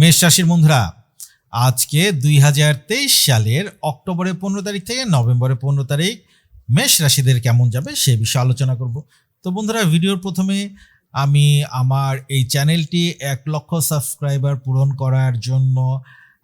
মেষ রাশির বন্ধুরা, আজকে দুই হাজার তেইশ সালের অক্টোবরের পনেরো তারিখ থেকে নভেম্বরের পনেরো তারিখ মেষ রাশিদের কেমন যাবে সে বিষয়ে আলোচনা করব। তো বন্ধুরা, ভিডিওর প্রথমে আমি আমার এই চ্যানেলটি এক লক্ষ সাবস্ক্রাইবার পূরণ করার জন্য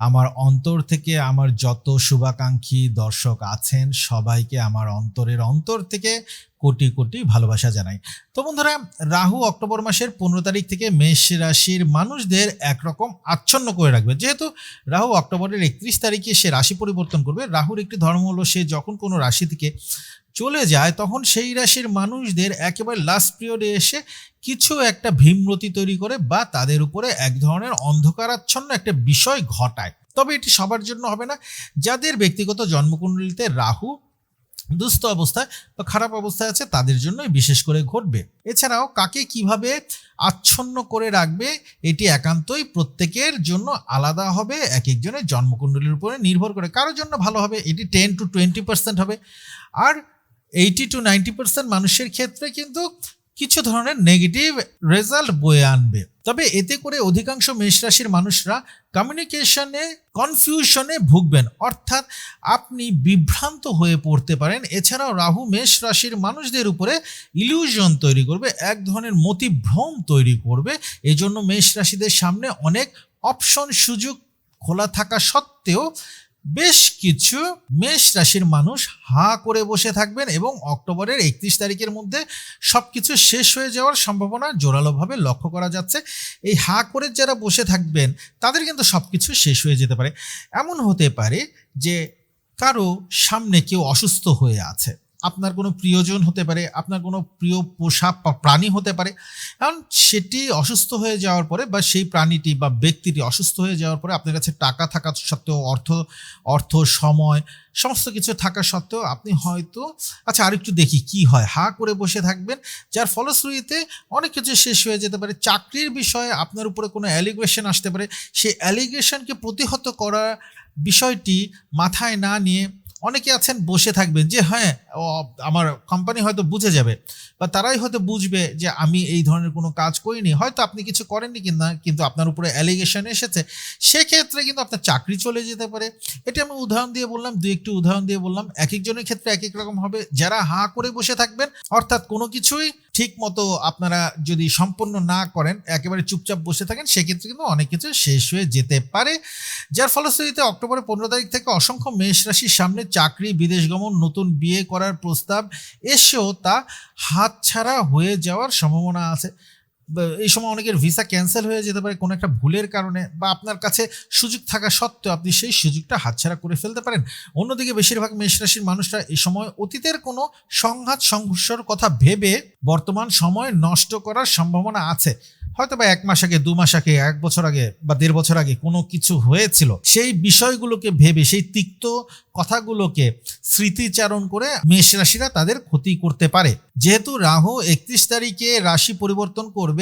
আমার অন্তর থেকে আমার যত শুভাকাঙ্ক্ষী দর্শক আছেন, সবাইকে আমার অন্তরের অন্তর থেকে কোটি কোটি ভালোবাসা জানাই। তো বন্ধুরা, রাহু অক্টোবর মাসের পনেরো তারিখ থেকে মেষ রাশির মানুষদের একরকম আচ্ছন্ন করে রাখবে। যেহেতু রাহু অক্টোবরের একত্রিশ তারিখে সে রাশি পরিবর্তন করবে। রাহুর একটি ধর্ম হলো সে যখন কোনো রাশি থেকে চলে যায়, তখন সেই রাশির মানুষদের একেবারে লাস্ট পিরিয়ডে এসে কিছু একটা ভীমরতি তৈরি করে বা তাদের উপরে এক ধরনের অন্ধকারাচ্ছন্ন একটা বিষয় ঘটায়। তবে এটি সবার জন্য হবে না। যাদের ব্যক্তিগত জন্মকুণ্ডলিতে রাহু দুস্থ অবস্থায় বা খারাপ অবস্থায় আছে, তাদের জন্যই বিশেষ করে ঘটবে। এছাড়াও কাকে কীভাবে আচ্ছন্ন করে রাখবে, এটি একান্তই প্রত্যেকের জন্য আলাদা হবে, এক একজনের জন্মকুণ্ডলীর উপরে নির্ভর করে। কারোর জন্য ভালো হবে, এটি টেন টু টোয়েন্টি পার্সেন্ট হবে। আর এইটি টু নাইনটি পার্সেন্ট মানুষের ক্ষেত্রে কিন্তু কিছু ধরনের নেগেটিভ রেজাল্ট বয়ে আনবে। তবে এতে করে অধিকাংশ মেষ রাশির মানুষরা কমিউনিকেশনে কনফিউশনে ভুগবেন। অর্থাৎ আপনি বিভ্রান্ত হয়ে পড়তে পারেন। এছাড়াও রাহু মেষ রাশির মানুষদের উপরে ইলিউশন তৈরি করবে, এক ধরনের মতিভ্রম তৈরি করবে। এজন্য মেষ রাশিদের সামনে অনেক অপশন সুযোগ খোলা থাকা সত্ত্বেও বেশ কিছু মেষ রাশির মানুষ হা করে বসে থাকবেন এবং অক্টোবরের একত্রিশ তারিখের মধ্যে সব কিছু শেষ হয়ে যাওয়ার সম্ভাবনা জোরালোভাবে লক্ষ্য করা যাচ্ছে। এই হা করে যারা বসে থাকবেন, তাদের কিন্তু সব কিছু শেষ হয়ে যেতে পারে। এমন হতে পারে যে কারও সামনে কেউ অসুস্থ হয়ে আছে। আপনার কোনো প্রিয়জন হতে পারে, আপনার কোনো প্রিয় পোষা প্রাণী হতে পারে, কারণ সেটি অসুস্থ হয়ে যাওয়ার পরে বা সেই প্রাণীটি বা ব্যক্তিটি অসুস্থ হয়ে যাওয়ার পরে আপনার কাছে টাকা থাকা সত্ত্বেও, অর্থ অর্থ, সময়, সমস্ত কিছু থাকা সত্ত্বেও আপনি হয়তো আচ্ছা আরেকটু দেখি কি হয়। হা করে বসে থাকবেন, যার ফলশ্রুতিতে অনেক কিছু শেষ হয়ে যেতে পারে। চাকরির বিষয়ে আপনার উপরে কোনো অ্যালিগেশন আসতে পারে। সেই অ্যালিগেশনকে প্রতিহত করা বিষয়টি মাথায় না নিয়ে অনেকে আছেন বসে থাকবেন যে হ্যাঁ আমার কোম্পানি হয়তো বুঝে যাবে। বা তারাই হয়তো বুঝবে যে, আমি এই ধরনের কোনো কাজ করিনি। হয়তো আপনি কিছু করেননি কিনা, কিন্তু আপনার উপরে অ্যালিগেশন এসেছে। সেক্ষেত্রে কিন্তু আপনার চাকরি চলে যেতে পারে। এটা আমি উদাহরণ দিয়ে বললাম, দু একটি উদাহরণ দিয়ে বললাম। এক একজনের ক্ষেত্রে এক এক রকম হবে। যারা হাঁ করে বসে থাকবেন, অর্থাৎ কোনো কিছুই ঠিক মতো আপনারা যদি সম্পন্ন না করেন, একেবারে চুপচাপ বসে থাকেন, সেক্ষেত্রে কিন্তু অনেক কিছু শেষ হয়ে যেতে পারে। যার ফলশ্রুতিতে অক্টোবরের পনেরো তারিখ থেকে অসংখ্য মেষ রাশির সামনে চাকরি, বিদেশ গমন, নতুন বিয়ে করার প্রস্তাব এসেও তা হাতছাড়া হয়ে যাওয়ার সম্ভাবনা আছে। এই সময় অনেকের ভিসা ক্যান্সেল হয়ে যেতে পারে কোনো একটা ভুলের কারণে বা আপনার কাছে সুযোগ থাকা সত্ত্বেও আপনি সেই সুযোগটা হাতছাড়া করে ফেলতে পারেন। অন্যদিকে বেশিরভাগ মেষ রাশির মানুষরা এই সময় অতীতের কোনো সংঘাত, সংঘর্ষের কথা ভেবে বর্তমান সময় নষ্ট করার সম্ভাবনা আছে। হয়তো বা এক মাস আগে, দু মাস আগে, এক বছর আগে বা দেড় বছর আগে কোনো কিছু হয়েছিল। সেই বিষয়গুলোকে ভেবে, সেই তিক্ত কথাগুলোকে স্মৃতিচারণ করে মেষ রাশিরা তাদের ক্ষতি করতে পারে। যেহেতু রাহু একত্রিশ তারিখে রাশি পরিবর্তন করবে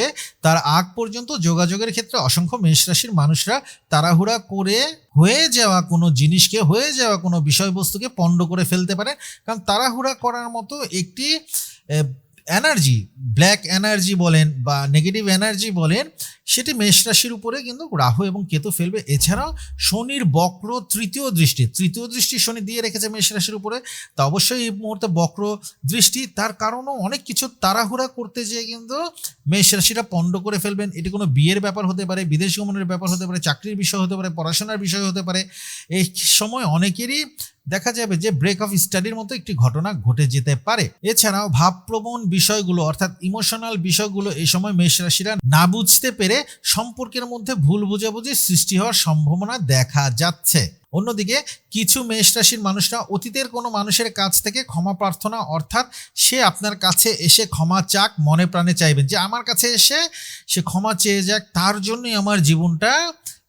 তার আগ পর্যন্ত যোগাযোগের ক্ষেত্রে অসংখ্য মেষ রাশির মানুষরা তাড়াহুড়া করে হয়ে যাওয়া কোনো জিনিসকে, হয়ে যাওয়া কোনো বিষয়বস্তুকে পণ্ড করে ফেলতে পারে। কারণ তাড়াহুড়া করার মতো একটি এনার্জি ব্ল্যাক এনার্জি বলেন বা নেগেটিভ এনার্জি বলেন, সেটি মেষ রাশির উপরে কিন্তু রাহু এবং কেতু ফেলবে। এছাড়াও শনির বক্র তৃতীয় দৃষ্টি তৃতীয় দৃষ্টি শনি দিয়ে রেখেছে মেষ রাশির উপরে, তা অবশ্যই এই মুহূর্তে বক্র দৃষ্টি, তার কারণও অনেক কিছু তাড়াহুড়া করতে যেয়ে কিন্তু মেষ রাশিরা পণ্ড করে ফেলবেন। এটি কোনো বিয়ের ব্যাপার হতে পারে, বিদেশ গমনের ব্যাপার হতে পারে, চাকরির বিষয় হতে পারে, পড়াশোনার বিষয় হতে পারে। এই সময় অনেকেরই দেখা যাবে যে ব্রেক অফ স্টাডির মতো একটি ঘটনা ঘটে যেতে পারে। এছাড়াও ভাবপ্রবণ বিষয়গুলো, অর্থাৎ ইমোশনাল বিষয়গুলো এই সময় মেষ রাশিরা না বুঝতে পেরে সম্পর্কের মধ্যে ভুল বোঝাবুঝি সৃষ্টি হওয়ার সম্ভাবনা দেখা যাচ্ছে। অন্যদিকে কিছু মেষ রাশির মানুষরা অতীতের কোনো মানুষের কাছ থেকে ক্ষমা প্রার্থনা, অর্থাৎ সে আপনার কাছে এসে ক্ষমা চাক, মনে প্রাণে চাইবেন যে আমার কাছে এসে সে ক্ষমা চেয়ে যাক, তার জন্যই আমার জীবনটা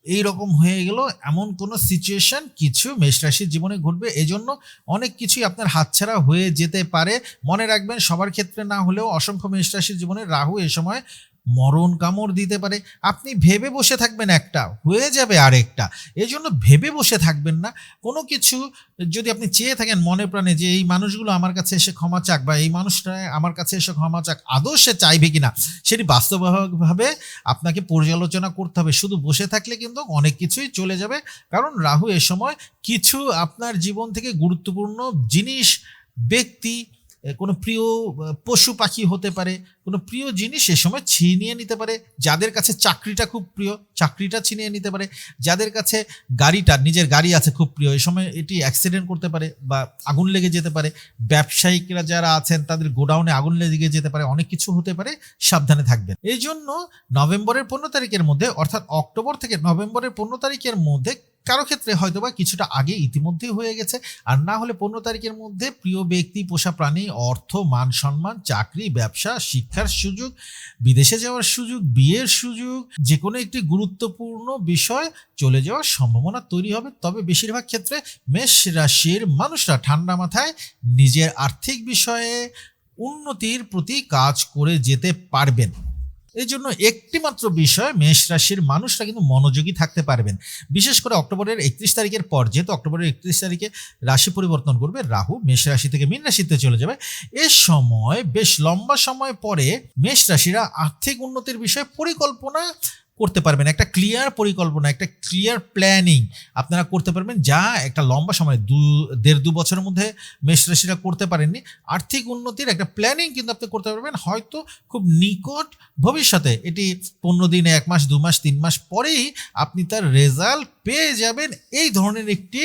এই রকম হয়ে গেল, এমন কোনো সিচুয়েশন কিছু মেষ রাশির জীবনে ঘটবে, এজন্য অনেক কিছুই আপনার হাতছাড়া হয়ে যেতে পারে। মনে রাখবেন, সবার ক্ষেত্রে না হলেও অসংখ্য মেষ রাশির জীবনে রাহু এ সময় মরণ কামড় দিতে পারে। আপনি ভেবে বসে থাকবেন একটা, হয়ে যাবে আরেকটা। এই জন্য ভেবে বসে থাকবেন না। কোনো কিছু যদি আপনি চেয়ে থাকেন মনে প্রাণে যে এই মানুষগুলো আমার কাছে এসে ক্ষমা চাক বা এই মানুষটা আমার কাছে এসে ক্ষমা চাক, আদৌ সে চাইবে কিনা, সেটি বাস্তবভাবে আপনাকে পর্যালোচনা করতে হবে। শুধু বসে থাকলে কিন্তু অনেক কিছুই চলে যাবে। কারণ রাহু এ সময় কিছু আপনার জীবন থেকে গুরুত্বপূর্ণ জিনিস, ব্যক্তি কোনো প্রিয় পশু পাখি হতে পারে, কোনো প্রিয় জিনিস এ সময় ছিনিয়ে নিতে পারে, যাদের কাছে চাকরিটা খুব প্রিয়, চাকরিটা ছিনিয়ে নিতে পারে, যাদের কাছে গাড়িটা, নিজের গাড়ি আছে খুব প্রিয়, এ সময় এটি অ্যাক্সিডেন্ট করতে পারে বা আগুন লেগে যেতে পারে, ব্যবসায়িকরা যারা আছেন তাদের গোডাউনে আগুন লেগে যেতে পারে, অনেক কিছু হতে পারে, সাবধানে থাকবেন। এই জন্য নভেম্বরের পনেরো তারিখের মধ্যে, অর্থাৎ অক্টোবর থেকে নভেম্বরের পনেরো তারিখের মধ্যে কারও ক্ষেত্রে হয়তোবা কিছুটা আগে ইতিমধ্যেই হয়ে গেছে। আর না হলে পনেরো তারিখের মধ্যে প্রিয় ব্যক্তি, পোষা প্রাণী, অর্থ, মান সম্মান, চাকরি, ব্যবসা, শিক্ষার সুযোগ, বিদেশে যাওয়ার সুযোগ, বিয়ের সুযোগ যে কোনো একটি গুরুত্বপূর্ণ বিষয় চলে যাওয়ার সম্ভাবনা তৈরি হবে। তবে বেশিরভাগ ক্ষেত্রে মেষ রাশির মানুষরা ঠান্ডা মাথায় নিজের আর্থিক বিষয়ে উন্নতির প্রতি কাজ করে যেতে পারবেন। এই জন্য একটিমাত্র বিষয়, মেষ রাশির মানুষরা কিন্তু মনোযোগী থাকতে পারবেন। বিশেষ করে অক্টোবরের একত্রিশ তারিখের পর, যেহেতু অক্টোবরের একত্রিশ তারিখে রাশি পরিবর্তন করবে, রাহু মেষ রাশি থেকে মীন রাশিতে চলে যাবে। এ সময়, বেশ লম্বা সময় পরে মেষ রাশিরা আর্থিক উন্নতির বিষয়ে পরিকল্পনা করতে পারবেন। একটা ক্লিয়ার পরিকল্পনা, একটা ক্লিয়ার প্ল্যানিং আপনারা করতে পারবেন। যা একটা লম্বা সময়, দু, দেড়, দু বছরের মধ্যে মেষ রাশিরা করতে পারেননি। আর্থিক উন্নতির একটা প্ল্যানিং কিন্তু আপনি করতে পারবেন। হয়তো খুব নিকট ভবিষ্যতে, এটি পনেরো দিনে, এক মাস, দু মাস, তিন মাস পরেই আপনি তার রেজাল্ট পেয়ে যাবেন এই ধরনের একটি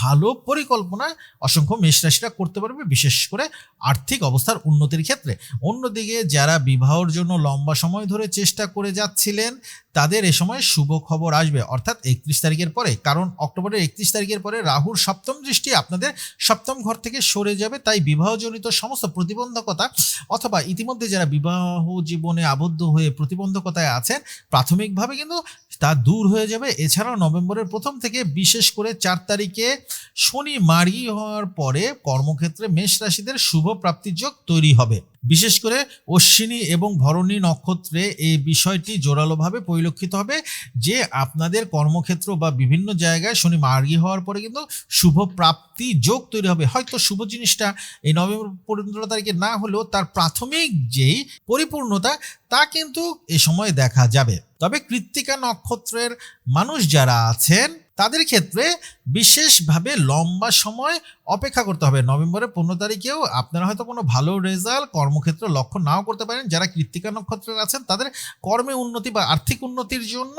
ভালো পরিকল্পনা অসংখ্য মেষ রাশিরা করতে পারবে, বিশেষ করে আর্থিক অবস্থার উন্নতির ক্ষেত্রে। অন্যদিকে যারা বিবাহর জন্য লম্বা সময় ধরে চেষ্টা করে যাচ্ছিলেন, তাদের এ সময় শুভ খবর আসবে, অর্থাৎ একত্রিশ তারিখের পরে, কারণ অক্টোবরের একত্রিশ তারিখের পরে রাহুর সপ্তম দৃষ্টি আপনাদের সপ্তম ঘর থেকে সরে যাবে, তাই বিবাহজনিত সমস্ত প্রতিবন্ধকতা অথবা ইতিমধ্যে যারা বিবাহ জীবনে আবদ্ধ হয়ে প্রতিবন্ধকতায় আছেন, প্রাথমিকভাবে কিন্তু তা দূর হয়ে যাবে। এছাড়াও নভেম্বরের প্রথম থেকে বিশেষ করে চার তারিখে শনি মারি হওয়ার পরে কর্মক্ষেত্রে মেষ রাশিদের শুভ প্রাপ্তির যোগ তৈরি হবে। বিশেষ করে অশ্বিনী এবং ভরণী নক্ষত্রে এই বিষয়টি জোরালোভাবে পরিলক্ষিত হবে যে আপনাদের কর্মক্ষেত্র বা বিভিন্ন জায়গায় শনি মার্গী হওয়ার পরে কিন্তু শুভ প্রাপ্তি যোগ তৈরি হবে। হয়তো শুভ জিনিসটা এই নভেম্বর পনেরো তারিখে না হলেও তার প্রাথমিক যেই পরিপূর্ণতা তা কিন্তু এ সময় দেখা যাবে। তবে কৃত্তিকা নক্ষত্রের মানুষ যারা আছেন তাদের ক্ষেত্রে বিশেষভাবে লম্বা সময় অপেক্ষা করতে হবে। নভেম্বরের পনেরো তারিখেও আপনারা হয়তো কোনো ভালো রেজাল্ট কর্মক্ষেত্র লক্ষ্য নাও করতে পারেন। যারা কৃত্তিকা নক্ষত্রের আছেন, তাদের কর্মে উন্নতি বা আর্থিক উন্নতির জন্য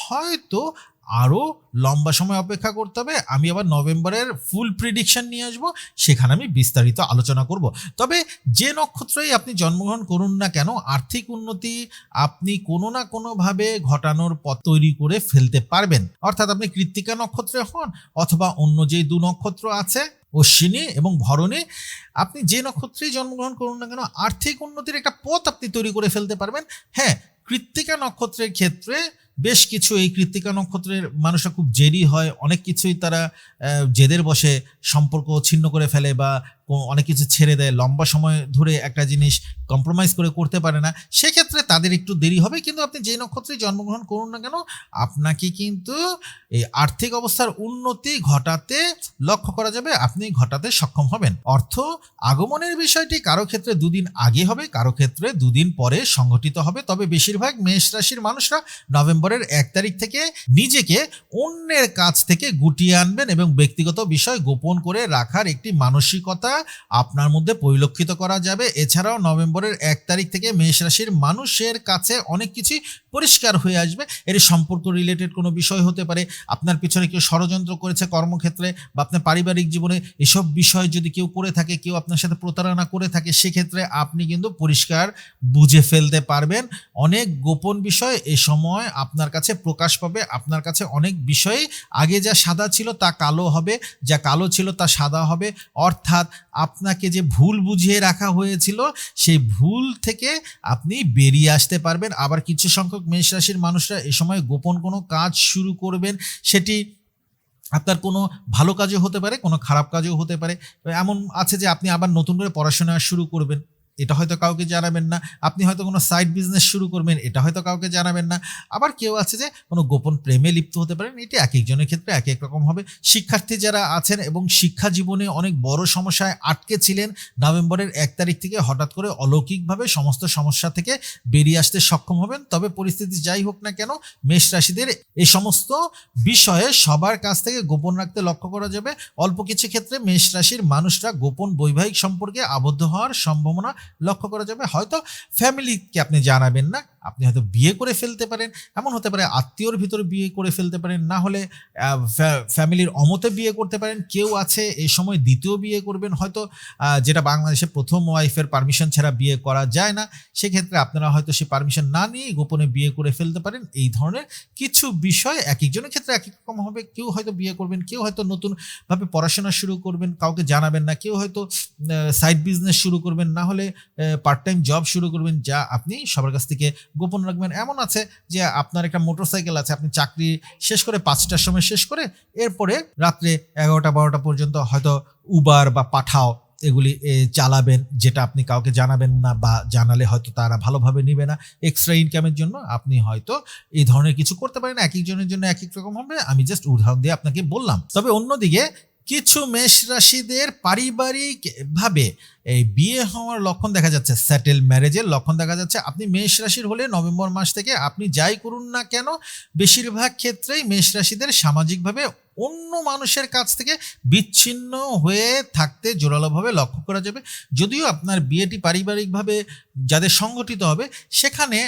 হয়তো আরও লম্বা সময় অপেক্ষা করতে হবে। আমি আবার নভেম্বরের ফুল প্রিডিকশন নিয়ে আসব, সেখানে আমি বিস্তারিত আলোচনা করব। তবে যে নক্ষত্রই আপনি জন্মগ্রহণ করুন না কেন, আর্থিক উন্নতি আপনি কোনো না কোনোভাবে ঘটানোর পথ তৈরি করে ফেলতে পারবেন। অর্থাৎ আপনি কৃত্তিকা নক্ষত্রে হন অথবা অন্য যে দু নক্ষত্র আছে, অশ্বিনী এবং ভরণী, আপনি যে নক্ষত্রেই জন্মগ্রহণ করুন না কেন, আর্থিক উন্নতির একটা পথ আপনি তৈরি করে ফেলতে পারবেন। হ্যাঁ কৃত্তিকা নক্ষত্রের ক্ষেত্রে বেশ কিছু এই কৃত্তিকা নক্ষত্রের মানুষরা খুব জেরি হয়। অনেক কিছুই তারা জেদের বসে সম্পর্ক ছিন্ন করে ফেলে বা অনেক কিছু ছেড়ে দেয়, লম্বা সময় ধরে একটা জিনিস কম্প্রোমাইজ করে করতে পারে না, সেক্ষেত্রে তাদের একটু দেরি হবে। কিন্তু আপনি যে নক্ষত্রে জন্মগ্রহণ করুন না কেন, আপনাকে কিন্তু এই আর্থিক অবস্থার উন্নতি ঘটাতে লক্ষ্য করা যাবে। আপনি ঘটাতে সক্ষম হবেন। অর্থ আগমনের বিষয়টি কারও ক্ষেত্রে দুদিন আগে হবে, কারও ক্ষেত্রে দুদিন পরে সংঘটিত হবে। তবে বেশিরভাগ মেষ রাশির মানুষরা নভেম্বরের এক তারিখ থেকে নিজেকে অন্যের কাছ থেকে গুটিয়ে আনবেন এবং ব্যক্তিগত বিষয় গোপন করে রাখার একটি মানসিকতা আপনার মধ্যে পরিলক্ষিত করা যাবে। এছাড়াও নভেম্বরের এক তারিখ থেকে মেষ রাশির মানুষের কাছে অনেক কিছুই পরিষ্কার হয়ে আসবে। এর সম্পর্ক রিলেটেড কোনো বিষয় হতে পারে। আপনার পিছনে কেউ ষড়যন্ত্র করেছে কর্মক্ষেত্রে বা আপনার পারিবারিক জীবনে এসব বিষয় যদি কেউ করে থাকে, কেউ আপনার সাথে প্রতারণা করে থাকে, সেক্ষেত্রে আপনি কিন্তু পরিষ্কার বুঝে ফেলতে পারবেন। অনেক গোপন বিষয় এ সময় আপনার কাছে প্রকাশ পাবে। আপনার কাছে অনেক বিষয়ই আগে যা সাদা ছিল তা কালো হবে। যা কালো ছিল তা সাদা হবে। অর্থাৎ আপনাকে যে ভুল বুঝিয়ে রাখা হয়েছিল, সেই ভুল থেকে আপনি বেরিয়ে আসতে পারবেন। আবার কিছু সংখ্যক মেষ রাশির মানুষরা এ সময় গোপন কোনো কাজ শুরু করবেন। সেটি আপনার কোনো ভালো কাজও হতে পারে, কোনো খারাপ কাজও হতে পারে। এমন আছে যে আপনি আবার নতুন করে পড়াশোনা শুরু করবেন। এটা হয়তো কাউকে জানাবেন না। আপনি হয়তো কোনো সাইড বিজনেস শুরু করবেন, এটা হয়তো কাউকে জানাবেন না। আবার কেউ আছে যে কোনো গোপন প্রেমে লিপ্ত হতে পারেন, এটি এক একজনের ক্ষেত্রে এক এক রকম হবে। শিক্ষার্থী যারা আছেন এবং শিক্ষা জীবনে অনেক বড় সমস্যায় আটকে ছিলেন, নভেম্বরের এক তারিখ থেকে হঠাৎ করে অলৌকিকভাবে সমস্ত সমস্যা থেকে বেরিয়ে আসতে সক্ষম হবেন। তবে পরিস্থিতি যাই হোক না কেন, মেষ রাশিদের এই সমস্ত বিষয়ে সবার কাছ থেকে গোপন রাখতে লক্ষ্য করা যাবে। অল্প কিছু ক্ষেত্রে মেষ রাশির মানুষরা গোপন বৈবাহিক সম্পর্কে আবদ্ধ হওয়ার সম্ভাবনা লক্ষ্য করা যাবে। হয়তো ফ্যামিলিকে আপনি জানাবেন না। আপনি হয়তো বিয়ে করে ফেলতে পারেন, এমন হতে পারে আত্মীয়র ভিতরে বিয়ে করে ফেলতে পারেন, না হলে ফ্যামিলির অমতে বিয়ে করতে পারেন, কেউ আছে এই সময় দ্বিতীয় বিয়ে করবেন, হয়তো যেটা বাংলাদেশে প্রথম ওয়াইফের পারমিশন ছাড়া বিয়ে করা যায় না, সেক্ষেত্রে আপনারা হয়তো সে পারমিশন না নিয়ে গোপনে বিয়ে করে ফেলতে পারেন, এই ধরনের কিছু বিষয় এক একজনের ক্ষেত্রে এক এক রকম হবে, কেউ হয়তো বিয়ে করবেন, কেউ হয়তো নতুনভাবে পড়াশোনা শুরু করবেন, কাউকে জানাবেন না, কেউ হয়তো সাইড বিজনেস শুরু করবেন, না হলে পার্ট টাইম জব শুরু করবেন, যা আপনি সবার কাছ থেকে গোপন রাখবেন। এমন আছে যে আপনার একটা মোটরসাইকেল আছে, আপনি চাকরি শেষ করে পাঁচটার সময় শেষ করে এরপরে রাত্রে এগারোটা, বারোটা পর্যন্ত হয়তো উবার বা পাঠাও, এগুলি চালাবেন, যেটা আপনি কাউকে জানাবেন না বা জানালে হয়তো তারা ভালোভাবে নিবে না। এক্সট্রা ইনকামের জন্য আপনি হয়তো এই ধরনের কিছু করতে পারেন। এক একজনের জন্য এক এক রকম হবে। আমি জাস্ট উদাহরণ দিয়ে আপনাকে বললাম। তবে অন্যদিকে কিছু মেষ রাশিদের পারিবারিক ভাবে এই বিয়ে হওয়ার লক্ষণ দেখা যাচ্ছে স্যাটেল ম্যারেজের লক্ষণ দেখা যাচ্ছে। আপনি মেষ রাশির হলে নভেম্বর মাস থেকে আপনি যাই করুন না কেন, বেশিরভাগ ক্ষেত্রেই মেষ রাশিদের সামাজিকভাবে অন্য মানুষের কাছ থেকে বিচ্ছিন্ন হয়ে থাকতে জোরালোভাবে লক্ষ্য করা যাবে। যদিও আপনার বিয়েটি পারিবারিকভাবে যাদের সংগঠিত হবে, সেখানে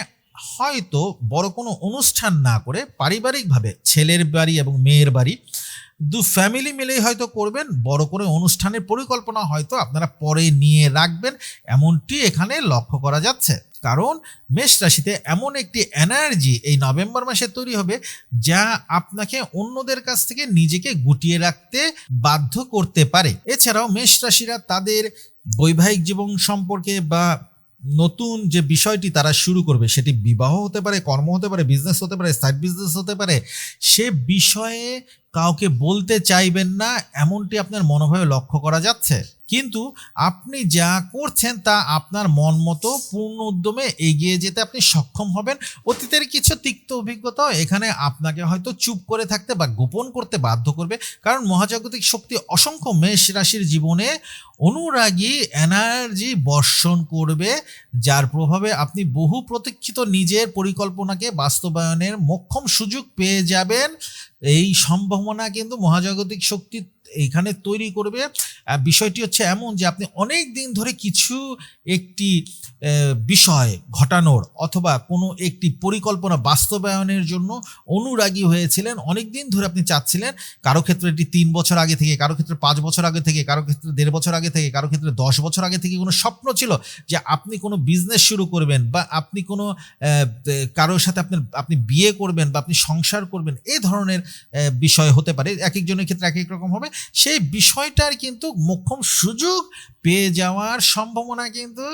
হয়তো বড় কোনো অনুষ্ঠান না করে পারিবারিকভাবে ছেলের বাড়ি এবং মেয়ের বাড়ি দু ফ্যামিলি মিলেই হয়তো করবেন, বড় করে অনুষ্ঠানের পরিকল্পনা হয়তো আপনারা পরে নিয়ে রাখবেন, এমনটি এখানে লক্ষ্য করা যাচ্ছে। কারণ মেষ রাশিতে এমন একটি এনার্জি এই নভেম্বর মাসে তৈরি হবে, যা আপনাকে অন্যদের কাছ থেকে নিজেকে গুটিয়ে রাখতে বাধ্য করতে পারে। এছাড়াও মেষ রাশিরা তাদের বৈবাহিক জীবন সম্পর্কে বা নতুন যে বিষয়টি তারা শুরু করবে, সেটি বিবাহ হতে পারে, কর্ম হতে পারে বিজনেস হতে পারে সাইড বিজনেস হতে পারে, সে বিষয়ে কাউকে বলতে চাইবেন না, এমনটি আপনার মনোভাবে লক্ষ্য করা যাচ্ছে। কিন্তু আপনি যা করছেন তা আপনার মন মতো পূর্ণ উদ্যমে এগিয়ে যেতে আপনি সক্ষম হবেন। অতীতের কিছু তিক্ত অভিজ্ঞতাও এখানে আপনাকে হয়তো চুপ করে থাকতে বা গোপন করতে বাধ্য করবে। কারণ মহাজাগতিক শক্তি অসংখ্য মেষ রাশির জীবনে অনুরাগী এনার্জি বর্ষণ করবে, যার প্রভাবে আপনি বহু প্রতীক্ষিত নিজের পরিকল্পনাকে বাস্তবায়নের মোক্ষম সুযোগ পেয়ে যাবেন। এই সম্ভাবনা কিন্তু মহাজাগতিক শক্তি এখানে তৈরি করবে। বিষয়টি হচ্ছে এমন যে আপনি অনেক দিন ধরে কিছু একটি বিষয় ঘটানোর অথবা কোনো একটি পরিকল্পনা বাস্তবায়নের জন্য অনুরাগী হয়েছিলেন, অনেক দিন ধরে আপনি চাচ্ছিলেন, কারও ক্ষেত্রে এটি তিন বছর আগে থেকে, কারও ক্ষেত্রে পাঁচ বছর আগে থেকে, কারও ক্ষেত্রে দেড় বছর আগে থেকে, কারও ক্ষেত্রে দশ বছর আগে থেকে কোনো স্বপ্ন ছিল যে আপনি কোনো বিজনেস শুরু করবেন বা আপনি কোনো কারোর সাথে আপনার, আপনি বিয়ে করবেন বা আপনি সংসার করবেন এই ধরনের বিষয় হতে পারে। এক একজনের ক্ষেত্রে এক এক রকম হবে। সেই বিষয়টার কিন্তু মোক্ষম সুযোগ পেয়ে যাওয়ার সম্ভাবনা কিন্তু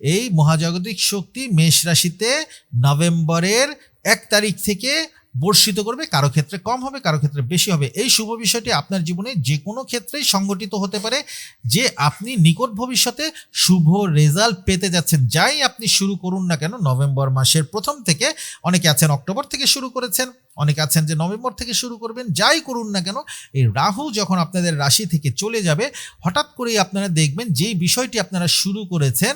এই মহাজাগতিক শক্তি মেষ রাশিতে নভেম্বরের এক তারিখ থেকে বর্ষিত করবে। কারও ক্ষেত্রে কম হবে, কারও ক্ষেত্রে বেশি হবে। এই শুভ বিষয়টি আপনার জীবনে যে কোনো ক্ষেত্রেই সংগঠিত হতে পারে। যে আপনি নিকট ভবিষ্যতে শুভ রেজাল্ট পেতে যাচ্ছেন, যাই আপনি শুরু করুন না কেন, নভেম্বর মাসের প্রথম থেকে অনেকে আছেন, অক্টোবর থেকে শুরু করেছেন। অনেকে আছেন যে নভেম্বর থেকে শুরু করবেন, যাই করুন না কেন, এই রাহু যখন আপনাদের রাশি থেকে চলে যাবে, হঠাৎ করেই আপনারা দেখবেন যেই বিষয়টি আপনারা শুরু করেছেন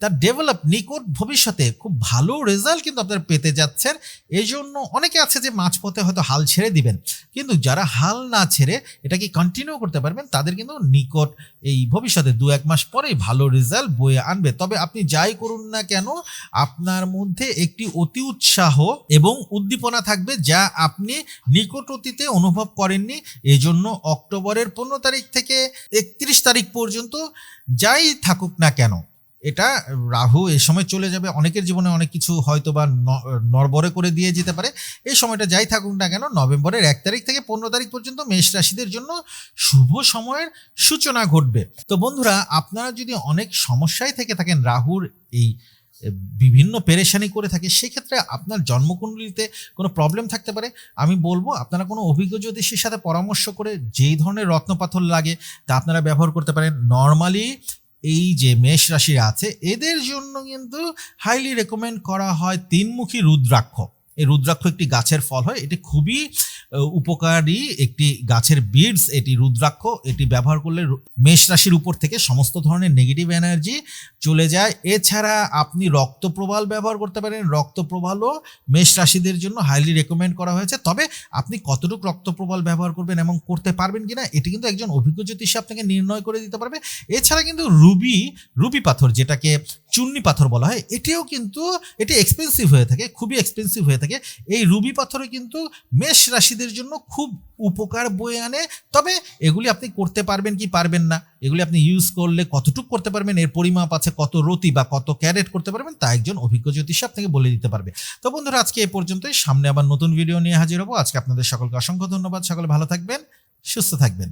তার ডেভেলপ নিকট ভবিষ্যতে খুব ভালো রেজাল্ট কিন্তু আপনারা পেতে যাচ্ছেন। এই জন্য অনেকে আছে যে মাঝপথে হয়তো হাল ছেড়ে দিবেন। কিন্তু যারা হাল না ছেড়ে এটাকে কন্টিনিউ করতে পারবেন, তাদের কিন্তু নিকট এই ভবিষ্যতে দু এক মাস পরেই ভালো রেজাল্ট বয়ে আনবে। তবে আপনি যাই করুন না কেন, আপনার মধ্যে একটি অতি উৎসাহ এবং উদ্দীপনা থাকবে যা আপনি নিকট অতীতে অনুভব করেননি। এজন্য অক্টোবরের পনেরো তারিখ থেকে একত্রিশ তারিখ পর্যন্ত যাই থাকুক না কেন। এটা রাহু এই সময় চলে যাবে। অনেকের জীবনে অনেক কিছু হয়তো বা ন- নড়বড়ে করে দিয়ে যেতে পারে। এই সময়টা যাই থাকুক না কেন, নভেম্বরের এক তারিখ থেকে পনেরো তারিখ পর্যন্ত মেষ রাশিদের জন্য শুভ সময়ের সূচনা ঘটবে। তো বন্ধুরা, আপনারা যদি অনেক সমস্যায় থেকে থাকেন, রাহুর এই বিভিন্ন পেরেশানি করে থাকে, সেক্ষেত্রে আপনার জন্মকুণ্ডলিতে কোনো প্রবলেম থাকতে পারে। আমি বলব, আপনারা কোনো অভিজ্ঞ জ্যোতিষীর সাথে পরামর্শ করে যেই ধরনের রত্নপাথর লাগে, তা আপনারা ব্যবহার করতে পারেন। নর্মালি এই যে মেষ রাশি আছে এদের জন্য কিন্তু হাইলি রেকমেন্ড করা হয় তিনমুখী রুদ্রাক্ষ। এই রুদ্রাক্ষ একটি গাছের ফল হয়। এটি খুবই উপকারী একটি গাছের বিডস এটি রুদ্রাক্ষ। এটি ব্যবহার করলে মেষ রাশির উপর থেকে সমস্ত ধরনের নেগেটিভ এনার্জি চলে যায়। এছাড়া আপনি রক্ত রক্তপ্রবাল ব্যবহার করতে পারেন। রক্ত রক্তপ্রবালও মেষ রাশিদের জন্য হাইলি রেকমেন্ড করা হয়েছে। তবে আপনি কতটুকু রক্তপ্রবাল ব্যবহার করবেন এবং করতে পারবেন কিনা, এটি কিন্তু একজন অভিজ্ঞ জ্যোতিষী আপনাকে নির্ণয় করে দিতে পারবে। এছাড়া কিন্তু রুবি রুবি পাথর, যেটাকে চুন্নি পাথর বলা হয়। এটিও কিন্তু, এটি এক্সপেন্সিভ হয়ে থাকে, খুবই এক্সপেন্সিভ হয়ে থাকে। এই রুবি পাথরে কিন্তু মেষ রাশিদের জন্য খুব উপকার বয়ে আনে। তবে এগুলি আপনি করতে পারবেন কি পারবেন না, এগুলি আপনি ইউজ করলে কতটুকু করতে পারবেন, এর পরিমাপ আছে কত রতি বা কত ক্যারেট করতে পারবেন, তা একজন অভিজ্ঞ জ্যোতিষী আপনাকে বলে দিতে পারবে। তো বন্ধুরা, আজকে এ পর্যন্তই। সামনে আবার নতুন ভিডিও নিয়ে হাজির হব। আজকে আপনাদের সকলকে অসংখ্য ধন্যবাদ। সকলে ভালো থাকবেন, সুস্থ থাকবেন।